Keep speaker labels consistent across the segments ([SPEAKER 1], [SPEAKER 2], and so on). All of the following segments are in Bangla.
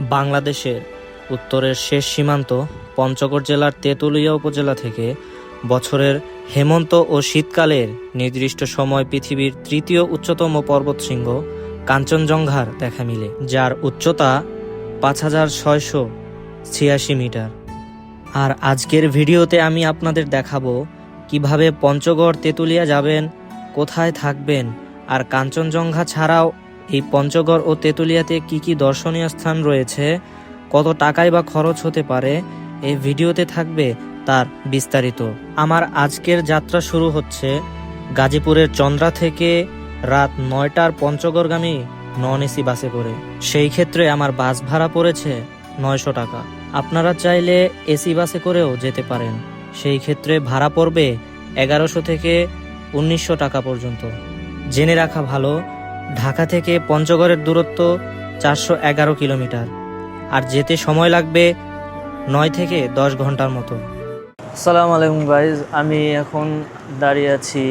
[SPEAKER 1] বাংলাদেশের উত্তরের শেষ সীমান্ত পঞ্চগড় জেলার তেঁতুলিয়া উপজেলা থেকে বছরের হেমন্ত ও শীতকালের নির্দিষ্ট সময় পৃথিবীর তৃতীয় উচ্চতম পর্বতশৃঙ্গ কাঞ্চনজঙ্ঘার দেখা মিলে, যার উচ্চতা পাঁচ হাজার ছয়শো ছিয়াশি মিটার। আর আজকের ভিডিওতে আমি আপনাদের দেখাবো কীভাবে পঞ্চগড় তেঁতুলিয়া যাবেন, কোথায় থাকবেন, আর কাঞ্চনজঙ্ঘা ছাড়াও এই পঞ্চগড় ও তেঁতুলিয়াতে কি কি দর্শনীয় স্থান রয়েছে, কত টাকায় বা খরচ হতে পারে, এই ভিডিওতে থাকবে তার বিস্তারিত। আমার আজকের যাত্রা শুরু হচ্ছে গাজীপুরের চন্দ্রা থেকে রাত নয়টার পঞ্চগড়গামী নন এসি বাসে করে। সেই ক্ষেত্রে আমার বাস ভাড়া পড়েছে নয়শো টাকা। আপনারা চাইলে এসি বাসে করেও যেতে পারেন। সেই ক্ষেত্রে ভাড়া পড়বে এগারোশো থেকে উনিশশো টাকা পর্যন্ত। জেনে রাখা ভালো ঢাকা থেকে পঞ্চগড়ের দূরত্ব চারশো এগারো কিলোমিটার। আর যেতে সময় লাগবে নয় থেকে দশ ঘণ্টার মতো।
[SPEAKER 2] আসসালামু আলাইকুম গাইজ আমি এখন দাঁড়িয়ে আছি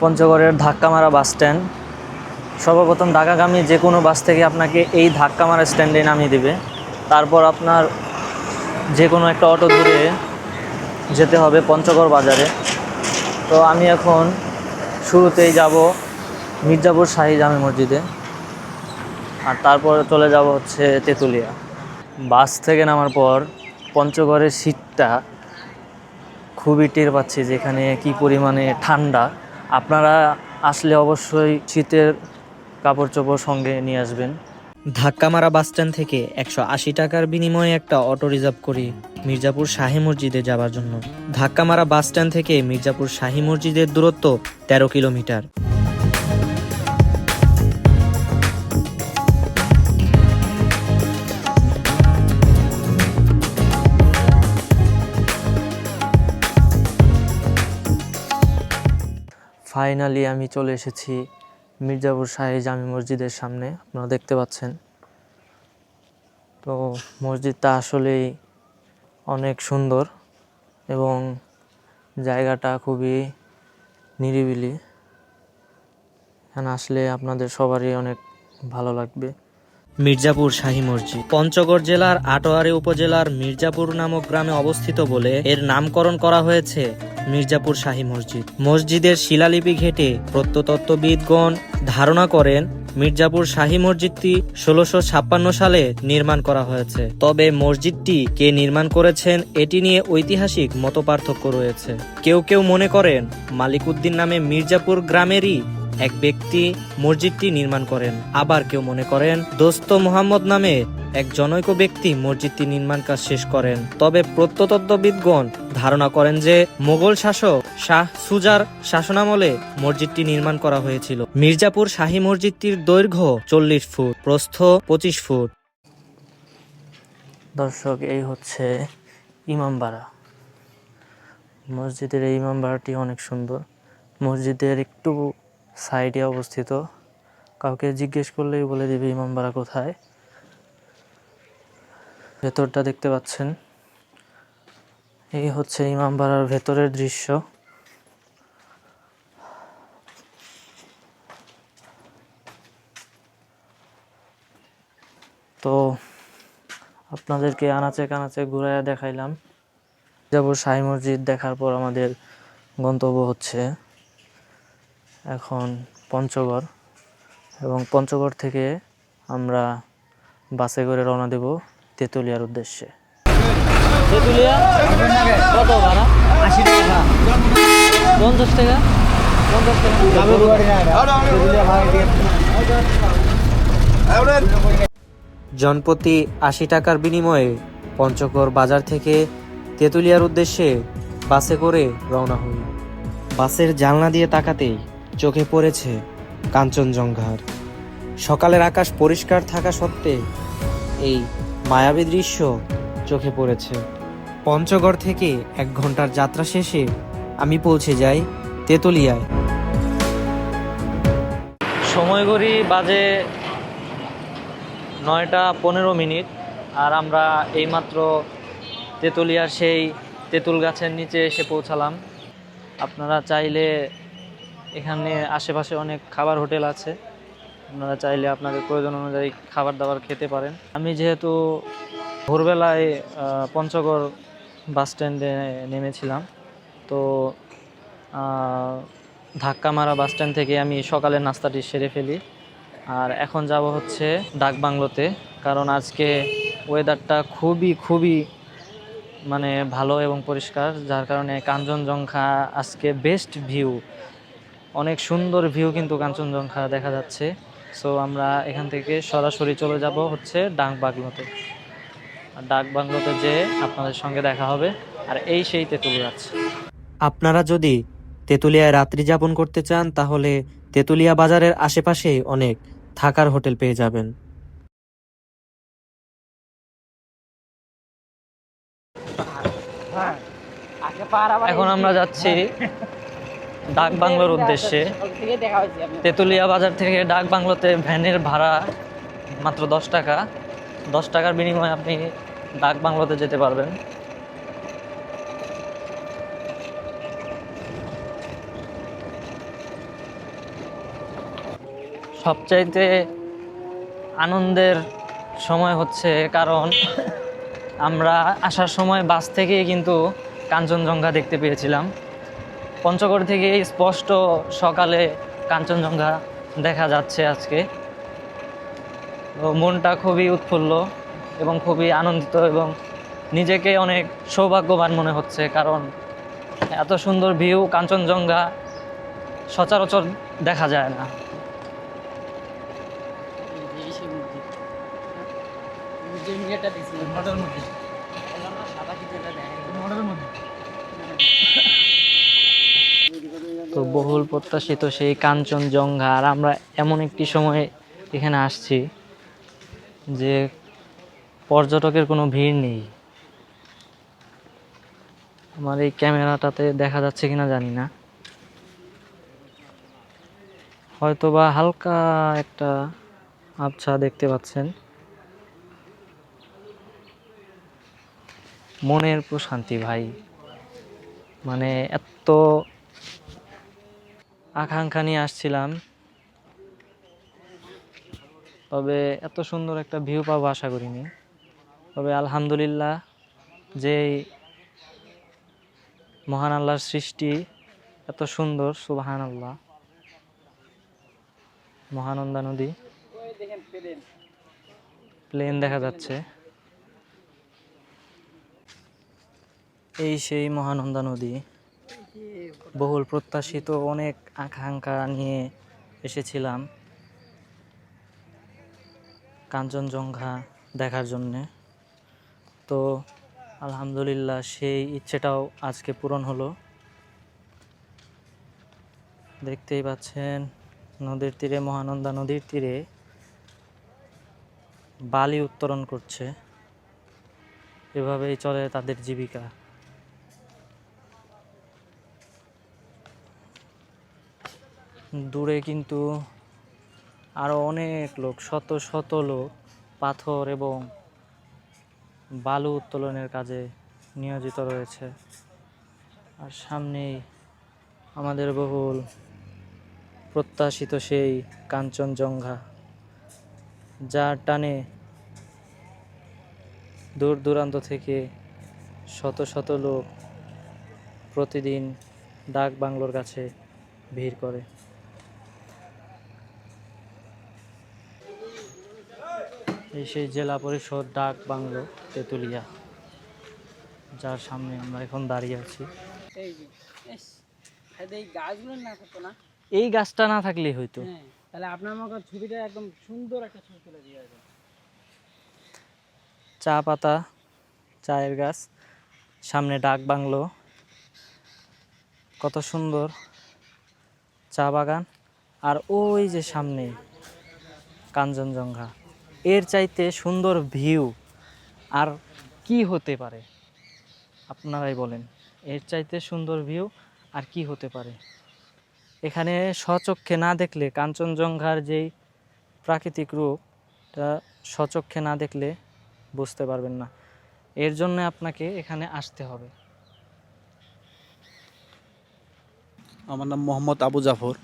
[SPEAKER 2] পঞ্চগড়ের ধাক্কামারা বাস স্ট্যান্ড সর্বপ্রথম ঢাকাগামী যে কোনো বাস থেকে আপনাকে এই ধাক্কামারা স্ট্যান্ডে নামিয়ে দেবে। তারপর আপনার যে কোনো একটা অটো ধরে যেতে হবে পঞ্চগড় বাজারে। তো আমি এখন শুরুতেই যাব মির্জাপুর শাহী জামে মসজিদে। আর তারপরে চলে যাব হচ্ছে তেঁতুলিয়া। বাস থেকে নামার পর পঞ্চগড়ের শীতটা খুবই টের পাচ্ছি যেখানে কি পরিমাণে ঠান্ডা। আপনারা আসলে অবশ্যই শীতের কাপড় চোপড় সঙ্গে নিয়ে আসবেন।
[SPEAKER 1] ধাক্কামারা বাস স্ট্যান্ড থেকে একশো আশি টাকার বিনিময়ে একটা অটো রিজার্ভ করি মির্জাপুর শাহী মসজিদে যাওয়ার জন্য। ধাক্কামারা বাস স্ট্যান্ড থেকে মির্জাপুর শাহী মসজিদের দূরত্ব তেরো কিলোমিটার।
[SPEAKER 2] ফাইনালি আমি চলে এসেছি মির্জাপুর শাহী জামি মসজিদের সামনে, আপনারা দেখতে পাচ্ছেন। তো মসজিদটা আসলেই অনেক সুন্দর এবং জায়গাটা খুবই নিরিবিলি। এখানে আসলে আপনাদের সবারই অনেক ভালো লাগবে।
[SPEAKER 1] মির্জাপুর শাহী মসজিদ। পঞ্চগড় জেলার আটোয়ারি উপজেলার মির্জাপুর নামক গ্রামে অবস্থিত বলে এর নামকরণ করা হয়েছে মির্জাপুর শাহী মসজিদ। মসজিদের শিলালিপি ঘেটে প্রত্নতত্ত্ববিদগণ ধারণা করেন, মির্জাপুর শাহী মসজিদটি ষোলোশো ছাপ্পান্ন সালে নির্মাণ করা হয়েছে। তবে মসজিদটি কে নির্মাণ করেছেন এটি নিয়ে ঐতিহাসিক মতপার্থক্য রয়েছে। কেউ কেউ মনে করেন মালিকউদ্দিন নামে মির্জাপুর গ্রামেরই এক ব্যক্তি মসজিদটি নির্মাণ করেন। আবার কেউ মনে করেন, দোস্ত মোহাম্মদ নামে এক জনৈক ব্যক্তি মসজিদটি নির্মাণ কাজ শেষ করেন। তবে প্রত্নতত্ত্ববিদগণ ধারণা করেন যে মোগল শাসক শাহ সুজার শাসনামলে মসজিদটি নির্মাণ করা হয়েছিল। মির্জাপুর শাহী মসজিদটির দৈর্ঘ্য চল্লিশ ফুট, প্রস্থ পঁচিশ ফুট।
[SPEAKER 2] দর্শক, এই হচ্ছে ইমামবাড়া মসজিদের এই ইমামবাড়াটি অনেক সুন্দর। মসজিদের একটু সাইডে অবস্থিত। কাউকে জিজ্ঞেস করলেই বলে দিবে ইমামবাড়া কোথায়? ভেতরটা দেখতে পাচ্ছেন। এই হচ্ছে ইমামবাড়ার ভেতরের দৃশ্য। তো আপনাদেরকে আনাচে কানাচে ঘুরাইয়া দেখাইলাম। যাব সাই মসজিদ দেখার পর আমাদের গন্তব্য হচ্ছে। এখন পঞ্চগড় এবং পঞ্চগড় থেকে আমরা বাসে করে রওনা দেব তেঁতুলিয়ার উদ্দেশ্যে। আশি
[SPEAKER 1] জনপ্রতি আশি টাকার বিনিময়ে পঞ্চগড় বাজার থেকে তেঁতুলিয়ার উদ্দেশ্যে বাসে করে রওনা হই। বাসের জানলা দিয়ে তাকাতেই চোখে পড়েছে কাঞ্চনজঙ্ঘার। সকালের আকাশ পরিষ্কার থাকা সত্ত্বে এই মায়াবী দৃশ্য চোখে পড়েছে। পঞ্চগড় থেকে এক ঘণ্টার যাত্রা শেষে আমি পৌঁছে যাই তেঁতুলিয়ায়।
[SPEAKER 2] সময় করি বাজে নয়টা পনেরো মিনিট আর আমরা এইমাত্র তেঁতুলিয়ার সেই তেঁতুল গাছের নিচে এসে পৌঁছালাম। আপনারা চাইলে এখানে আশেপাশে অনেক খাবার হোটেল আছে। আপনারা চাইলে আপনাদের প্রয়োজন অনুযায়ী খাবার দাবার খেতে পারেন। আমি যেহেতু ভোরবেলায় পঞ্চগড় বাস স্ট্যান্ডে নেমেছিলাম, তো ধাক্কা মারা বাস স্ট্যান্ড থেকে আমি সকালের নাস্তাটি সেরে ফেলি। আর এখন যাব হচ্ছে ডাক বাংলোতে কারণ আজকে ওয়েদারটা খুবই খুবই মানে ভালো এবং পরিষ্কার, যার কারণে কাঞ্চনজঙ্ঘা আজকে বেস্ট ভিউ অনেক সুন্দর ভিউ কিন্তু কাঞ্চনজঙ্ঘা দেখা যাচ্ছে। সো আমরা এখান থেকে সরাসরি চলে যাব হচ্ছে ডাক বাংলোতে আর ডাক বাংলোতে যে আপনাদের সঙ্গে দেখা হবে। আর এই সেই তেঁতুল গাছ।
[SPEAKER 1] আপনারা যদি তেঁতুলিয়ায় রাত্রি যাপন করতে চান তাহলে তেঁতুলিয়া বাজারের আশেপাশে অনেক থাকার হোটেল পেয়ে যাবেন।
[SPEAKER 2] এখন আমরা যাচ্ছি ডাক বাংলোর উদ্দেশ্যে তেঁতুলিয়া বাজার থেকে ডাক বাংলোতে ভ্যানের ভাড়া মাত্র দশ টাকা। দশ টাকার বিনিময়ে আপনি ডাক বাংলোতে যেতে পারবেন। সবচাইতে আনন্দের সময় হচ্ছে কারণ আমরা আসার সময় বাস থেকেই কিন্তু কাঞ্চনজঙ্ঘা দেখতে পেয়েছিলাম। পঞ্চগড় থেকে স্পষ্ট সকালে কাঞ্চনজঙ্ঘা দেখা যাচ্ছে আজকে। তো মনটা খুবই উৎফুল্ল এবং খুবই আনন্দিত এবং নিজেকে অনেক সৌভাগ্যবান মনে হচ্ছে কারণ এত সুন্দর ভিউ কাঞ্চনজঙ্ঘা সচরাচর দেখা যায় না। তো বহুল প্রত্যাশিত সেই কাঞ্চনজঙ্ঘা। আর আমরা এমন একটি সময় এখানে আসছি যে পর্যটকের কোনো ভিড় নেই। আমার এই ক্যামেরাটাতে দেখা যাচ্ছে কিনা জানি না। হয়তো বা হালকা একটা আবছা দেখতে পাচ্ছেন। মনের প্রশান্তি ভাই। মানে এত আকাঙ্ক্ষা নিয়ে আসছিলাম। তবে এত সুন্দর একটা ভিউ পাবো আশা করিনি। তবে আলহামদুলিল্লাহ যে মহান আল্লাহর সৃষ্টি এত সুন্দর সুবাহান আল্লাহ মহানন্দা নদী। প্লেন দেখা যাচ্ছে। এই সেই মহানন্দা নদী। বহুল প্রত্যাশিত অনেক আকাঙ্ক্ষা নিয়ে এসেছিলাম। কাঞ্চনজঙ্ঘা দেখার জন্যে। তো, আলহামদুলিল্লাহ সেই ইচ্ছেটাও আজকে পূরণ হলো। দেখতেই পাচ্ছেন, নদীর তীরে, মহানন্দা নদীর তীরে বালি উত্তোলন করছে। এভাবেই চলে তাদের জীবিকা। দূরে কিন্তু আরও অনেক লোক, শত শত লোক পাথর এবং বালু উত্তোলনের কাজে নিয়োজিত রয়েছে। আর সামনেই আমাদের বহুল প্রত্যাশিত সেই কাঞ্চনজঙ্ঘা, যার টানে দূর দূরান্ত থেকে শত শত লোক প্রতিদিন ডাক বাংলোর কাছে ভিড় করে। এই সেই জেলা পরিষদ ডাক বাংলো তেঁতুলিয়া যার সামনে আমরা এখন দাঁড়িয়ে আছি।
[SPEAKER 3] এই
[SPEAKER 2] গাছটা না থাকলেই হয়তো
[SPEAKER 3] হ্যাঁ তাহলে আপনার মতো ছবিটা একদম সুন্দর একটা ছবি তুলে দিয়ে
[SPEAKER 2] চা পাতা চায়ের গাছ সামনে ডাক বাংলো। কত সুন্দর চা বাগান। আর ওই যে সামনে কাঞ্চনজঙ্ঘা। এর চাইতে সুন্দর ভিউ আর কি হতে পারে? আপনারাই বলেন। এর চাইতে সুন্দর ভিউ আর কি হতে পারে? এখানে স্বচক্ষে না দেখলে কাঞ্চনজঙ্ঘার যেই প্রাকৃতিক রূপ, তা স্বচক্ষে না দেখলে বুঝতে পারবেন না। এর জন্য আপনাকে এখানে আসতে হবে।
[SPEAKER 4] আমার নাম মোহাম্মদ আবু জাফর।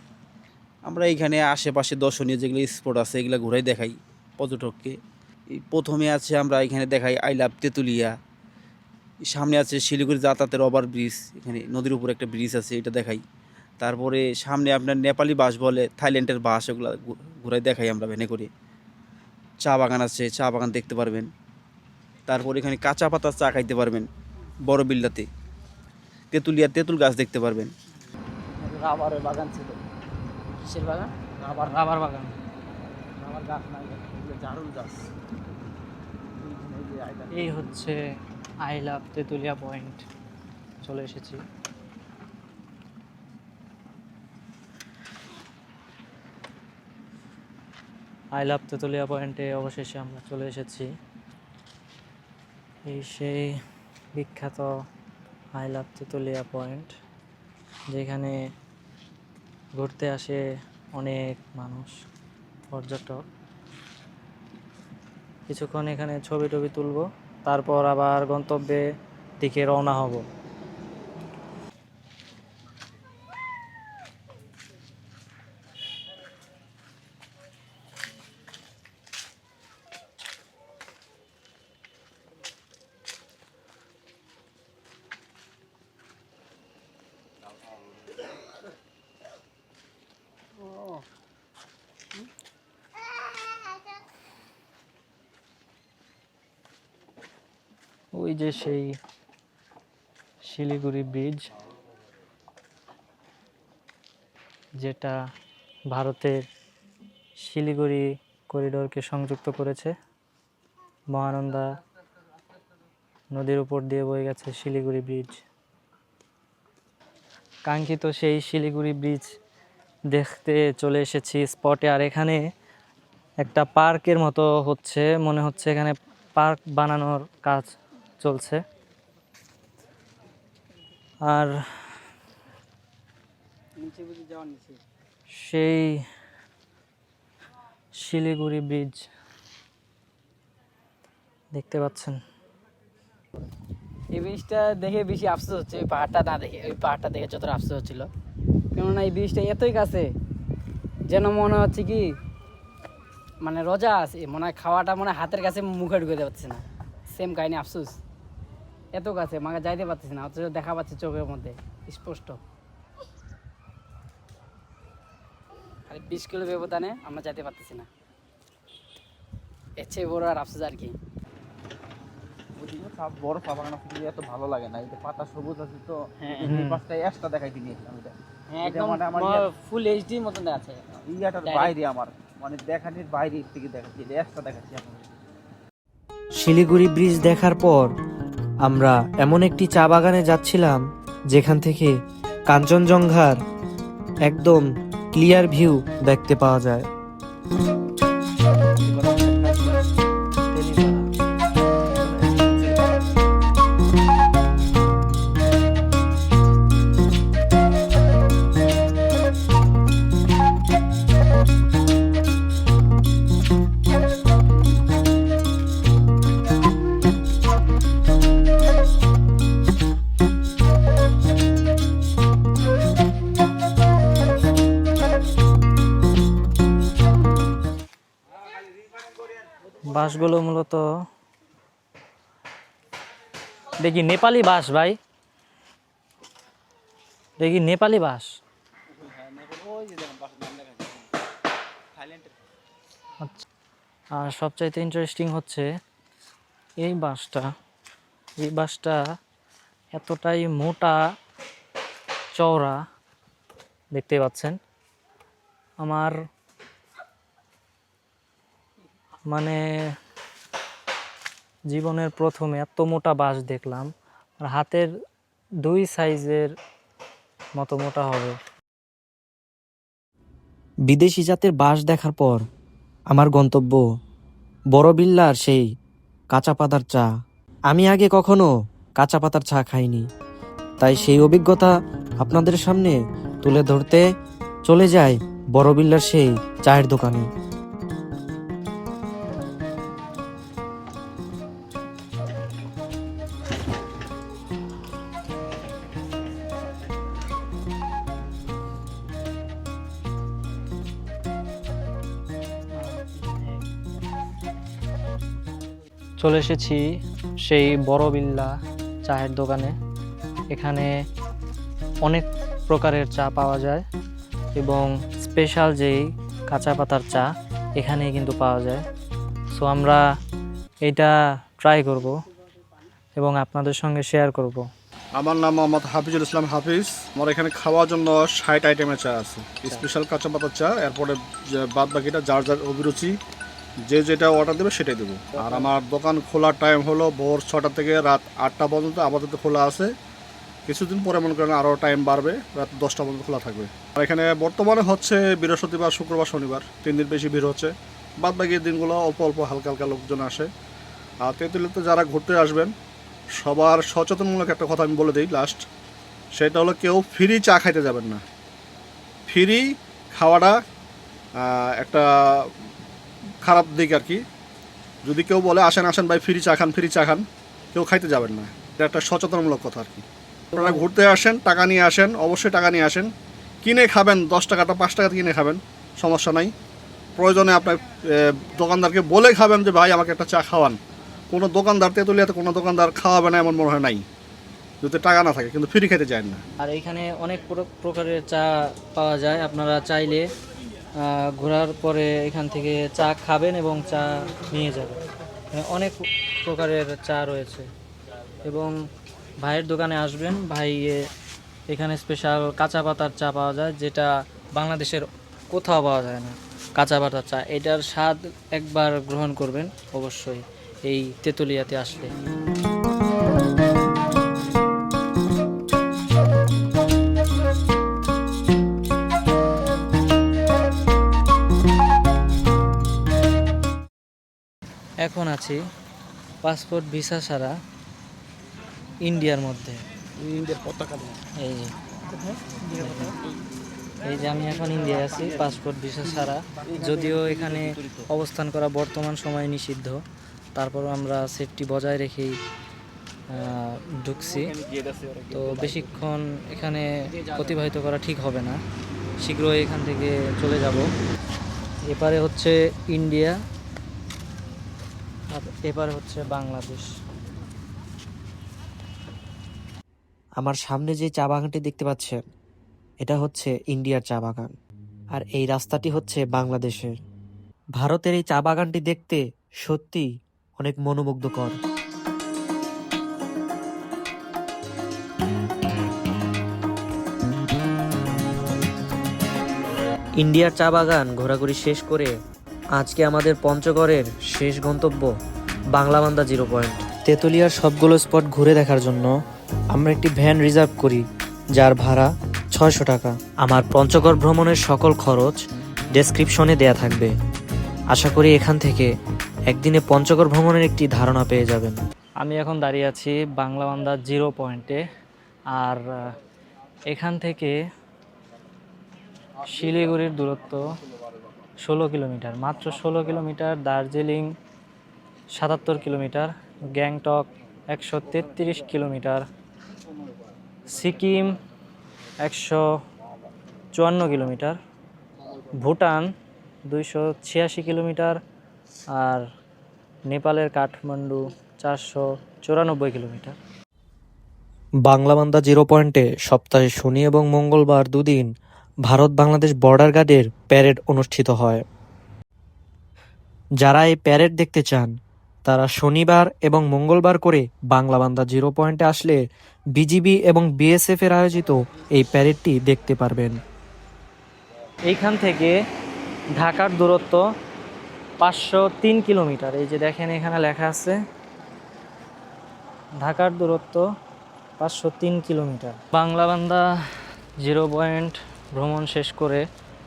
[SPEAKER 4] আমরা এইখানে আশেপাশে দর্শনীয় যেগুলো স্পট আছে, এগুলো ঘুরাই দেখাই। পর্যটককে। এই প্রথমে আছে আমরা এখানে দেখাই আই লাভ তেঁতুলিয়া। সামনে আছে শিলিগুড়ি যাতায়াতের ওভার ব্রিজ এখানে নদীর উপর একটা ব্রিজ আছে এটা দেখাই। তারপরে সামনে আপনার নেপালি বাস বলে থাইল্যান্ডের বাস ওগুলো ঘুরাই দেখাই আমরা ভ্যানে করে। চা বাগান আছে চা বাগান দেখতে পারবেন। তারপর এখানে কাঁচা পাতার চা খাইতে পারবেন বড় বিল্লাতে তেঁতুলিয়া তেঁতুল গাছ দেখতে পারবেন।
[SPEAKER 3] রাবারের বাগান ছিল। কিসের বাগান? রাবার রাবার বাগান। রাবার গাছ নাই।
[SPEAKER 2] এই হচ্ছে আই লাভ তেঁতুলিয়া পয়েন্ট চলে এসেছি। আই লাভ তেঁতুলিয়া পয়েন্টে অবশেষে আমরা চলে এসেছি। এই সেই বিখ্যাত আই লাভ তেঁতুলিয়া পয়েন্ট যেখানে ঘুরতে আসে অনেক মানুষ, পর্যটক। কিছুক্ষণ এখানে ছবি টবি তুলব তারপর আবার গন্তব্যে দিকে রওনা হব। ওই যে সেই শিলিগুড়ি ব্রিজ যেটা ভারতের শিলিগুড়ি করিডোরকে সংযুক্ত করেছে। মহানন্দা নদীর উপর দিয়ে বয়ে গেছে শিলিগুড়ি ব্রিজ কাঙ্ক্ষিত সেই শিলিগুড়ি ব্রিজ দেখতে চলে এসেছি স্পটে আর এখানে একটা পার্কের মতো হচ্ছে, মনে হচ্ছে এখানে পার্ক বানানোর কাজ চলছে। আর সেই শিলিগুড়ি ব্রিজ দেখতে পাচ্ছেন।
[SPEAKER 3] এই ব্রিজটা দেখে বেশি আফসোস হচ্ছে, ওই পাহাড়টা না দেখে, ওই পাহাড়টা দেখে যতটা আফসোস হচ্ছিল। কেননা এই ব্রিজটা এতই কাছে, যেন মনে হচ্ছে কি মানে রোজা আছে, মনে হয় খাওয়াটা মনে হাতের কাছে মুখে ঢুকে পারছে না। সেম কাহিনী আফসোস। এত কাছে মাকে যাইতে পারতেছি না অথচ দেখা পাচ্ছে চোখের মধ্যে স্পষ্ট। খালি বিশ কিলো ব্যবধানে আমরা যাইতে পারতেছি না। এর চেয়ে বড় আর আফসোস আর কি।
[SPEAKER 4] ওদিকে চা- বড় চা বাগান এত ভালো লাগে না যে পাতা সবুজ আছে তো
[SPEAKER 3] হ্যাঁ।
[SPEAKER 4] এই পাশটা এক্সট্রা দেখাই দিয়েছিলাম এটা
[SPEAKER 3] হ্যাঁ একদম
[SPEAKER 4] মানে
[SPEAKER 3] ফুল এইচডি মতন আছে
[SPEAKER 4] ইয়াটার বাইরে আমার মানে দেখানির বাইরে থেকে দেখাচ্ছি এটা এক্সট্রা দেখাচ্ছি
[SPEAKER 1] শিলিগুড়ি ব্রিজ দেখার পর আমরা এমন একটি চা বাগানে যাচ্ছিলাম, যেখান থেকে কাঞ্চনজঙ্ঘার একদম ক্লিয়ার ভিউ দেখতে পাওয়া যায়।
[SPEAKER 2] বাঁশগুলো মূলত দেখি নেপালি বাঁশ ভাই। দেখি নেপালি বাঁশ আচ্ছা আর সবচাইতে ইন্টারেস্টিং হচ্ছে এই বাঁশটা এই বাঁশটা এতটাই মোটা চওড়া, দেখতে পাচ্ছেন। আমার মানে জীবনের প্রথম এত মোটা বাঁশ দেখলাম, আর হাতের দুই সাইজের মতো মোটা হবে।
[SPEAKER 1] বিদেশি জাতের বাঁশ দেখার পর আমার গন্তব্য বড় বিল্লার সেই কাঁচা পাতার চা। আমি আগে কখনো কাঁচা পাতার চা খাইনি, তাই সেই অভিজ্ঞতা আপনাদের সামনে তুলে ধরতে চলে যায় বড় বিল্লার সেই চায়ের দোকানে।
[SPEAKER 2] চলে এসেছি সেই বড় বিল্লা চায়ের দোকানে। এখানে অনেক প্রকারের চা পাওয়া যায় এবং স্পেশাল যেই কাঁচা পাতার চা এখানে কিন্তু পাওয়া যায়। সো আমরা এটা ট্রাই করব এবং আপনাদের সঙ্গে শেয়ার করব।
[SPEAKER 5] আমার নাম মোহাম্মদ হাফিজুল ইসলাম হাফিজ। আমার এখানে খাওয়ার জন্য ষাট আইটেমের চা আছে। স্পেশাল কাঁচা পাতার চা এরপরে বাদ বাকিটা যার যার অভিরুচি যে যেটা অর্ডার দেবে সেটাই দেবো। আর আমার দোকান খোলার টাইম হলো ভোর ছটা থেকে রাত আটটা পর্যন্ত আপাতত খোলা আছে। কিছুদিন পরে মনে করেন আরও টাইম বাড়বে রাত দশটা পর্যন্ত খোলা থাকবে। আর এখানে বর্তমানে হচ্ছে বৃহস্পতিবার শুক্রবার শনিবার তিন দিন বেশি ভিড় হচ্ছে। বাদ বাকি দিনগুলো অল্প অল্প হালকা হালকা লোকজন আসে। আর তেঁতুলিতে যারা ঘুরতে আসবেন সবার সচেতনমূলক একটা কথা আমি বলে দিই লাস্ট সেটা হলো কেউ ফ্রি চা খাইতে যাবেন না। ফ্রি খাওয়াটা একটা খারাপ দিক আর কি। যদি কেউ বলে, আসেন আসেন ভাই, ফ্রি চা খান, ফ্রি চা খান, কেউ খাইতে যাবেন না। এটা একটা সচেতনমূলক কথা আর কি। আপনারা ঘুরতে আসেন, টাকা নিয়ে আসেন, অবশ্যই টাকা নিয়ে আসেন। কিনে খাবেন, দশ টাকাটা, পাঁচ টাকা কিনে খাবেন, সমস্যা নাই। প্রয়োজনে আপনার দোকানদারকে বলে খাবেন যে, ভাই, আমাকে একটা চা খাওয়ান। কোনো দোকানদার, তেঁতুলিয়াতে কোনো দোকানদার খাওয়াবে না, এমন মনে হয় নাই। যদি টাকা না থাকে, কিন্তু ফ্রি খেতে চায় না।
[SPEAKER 2] আর এইখানে অনেক প্রকারের চা পাওয়া যায়। আপনারা চাইলে ঘোরার পরে এখান থেকে চা খাবেন এবং চা নিয়ে যাবেন। অনেক প্রকারের চা রয়েছে। এবং ভাইয়ের দোকানে আসবেন, ভাই এখানে স্পেশাল কাঁচা পাতার চা পাওয়া যায়, যেটা বাংলাদেশের কোথাও পাওয়া যায় না। কাঁচা পাতার চা, এটার স্বাদ একবার গ্রহণ করবেন, অবশ্যই এই তেঁতুলিয়াতে আসলে। আছি পাসপোর্ট ভিসা ছাড়া ইন্ডিয়ার মধ্যে।
[SPEAKER 5] ইন্ডিয়ার পতাকা
[SPEAKER 2] এই যে। এই যে আমি এখন ইন্ডিয়ায় আছি পাসপোর্ট ভিসা ছাড়া। যদিও এখানে অবস্থান করা বর্তমান সময়ে নিষিদ্ধ তারপরও আমরা সেফটি বজায় রেখেই ঢুকছি। তো বেশিক্ষণ এখানে অতিবাহিত করা ঠিক হবে না। শীঘ্রই এখান থেকে চলে যাব। এপারে হচ্ছে ইন্ডিয়া আর এপারে হচ্ছে বাংলাদেশ।
[SPEAKER 1] আমার সামনে যে চা বাগানটি দেখতে পাচ্ছেন, এটা হচ্ছে ইন্ডিয়ার চা বাগান। আর এই রাস্তাটি হচ্ছে বাংলাদেশের। ভারতের এই চা বাগানটি দেখতে সত্যি অনেক মনোমুগ্ধকর। ইন্ডিয়ার চা বাগান ঘোরাঘুরি শেষ করে আজকে আমাদের পঞ্চগড়ের শেষ গন্তব্য বাংলাবান্ধা জিরো পয়েন্ট। তেতুলিয়ার সবগুলো স্পট ঘুরে দেখার জন্য আমরা একটি ভ্যান রিজার্ভ করি, যার ভাড়া ছয়শো টাকা। আমার পঞ্চগড় ভ্রমণের সকল খরচ ডেসক্রিপশনে দেয়া থাকবে। আশা করি এখান থেকে একদিনে পঞ্চগড় ভ্রমণের একটি ধারণা পেয়ে যাবেন।
[SPEAKER 2] আমি এখন দাঁড়িয়ে আছি বাংলাবান্ধা জিরো পয়েন্টে, আর এখান থেকে শিলিগুড়ির দূরত্ব ষোলো কিলোমিটার, মাত্র ষোলো কিলোমিটার দার্জিলিং, সাতাত্তর কিলোমিটার, গ্যাংটক একশো তেত্রিশ কিলোমিটার, সিকিম একশো চুয়ান্ন কিলোমিটার, ভুটান দুইশো ছিয়াশি কিলোমিটার আর নেপালের কাঠমান্ডু চারশো চুরানব্বই কিলোমিটার।
[SPEAKER 1] বাংলাবান্ধা জিরো পয়েন্টে সপ্তাহে শনি এবং মঙ্গলবার দুদিন ভারত বাংলাদেশ বর্ডার গার্ডের প্যারেড অনুষ্ঠিত হয়। যারা এই প্যারেড দেখতে চান, তারা শনিবার এবং মঙ্গলবার করে বাংলাবান্ধা জিরো পয়েন্টে আসলে বিজিবি এবং বিএসএফ এর আয়োজিত এই প্যারেডটি দেখতে পারবেন।
[SPEAKER 2] এইখান থেকে ঢাকার দূরত্ব পাঁচশো তিন কিলোমিটার। এই যে দেখেন এখানে লেখা আছে, ঢাকার দূরত্ব পাঁচশো তিন কিলোমিটার। বাংলাবান্ধা জিরো পয়েন্ট ভ্রমণ শেষ করে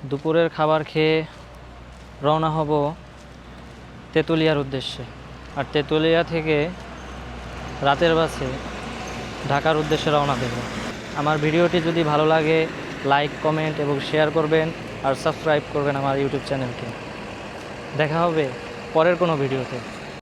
[SPEAKER 2] দুপুরের খাবার খেয়ে রওনা হব তেঁতুলিয়ার উদ্দেশ্যে। আর তেঁতুলিয়া থেকে রাতের বাসে ঢাকার উদ্দেশ্যে রওনা দেব। আমার ভিডিওটি যদি ভালো লাগে, লাইক, কমেন্ট এবং শেয়ার করবেন আর সাবস্ক্রাইব করবেন আমার ইউটিউব চ্যানেলকে। দেখা হবে পরের কোনো ভিডিওতে।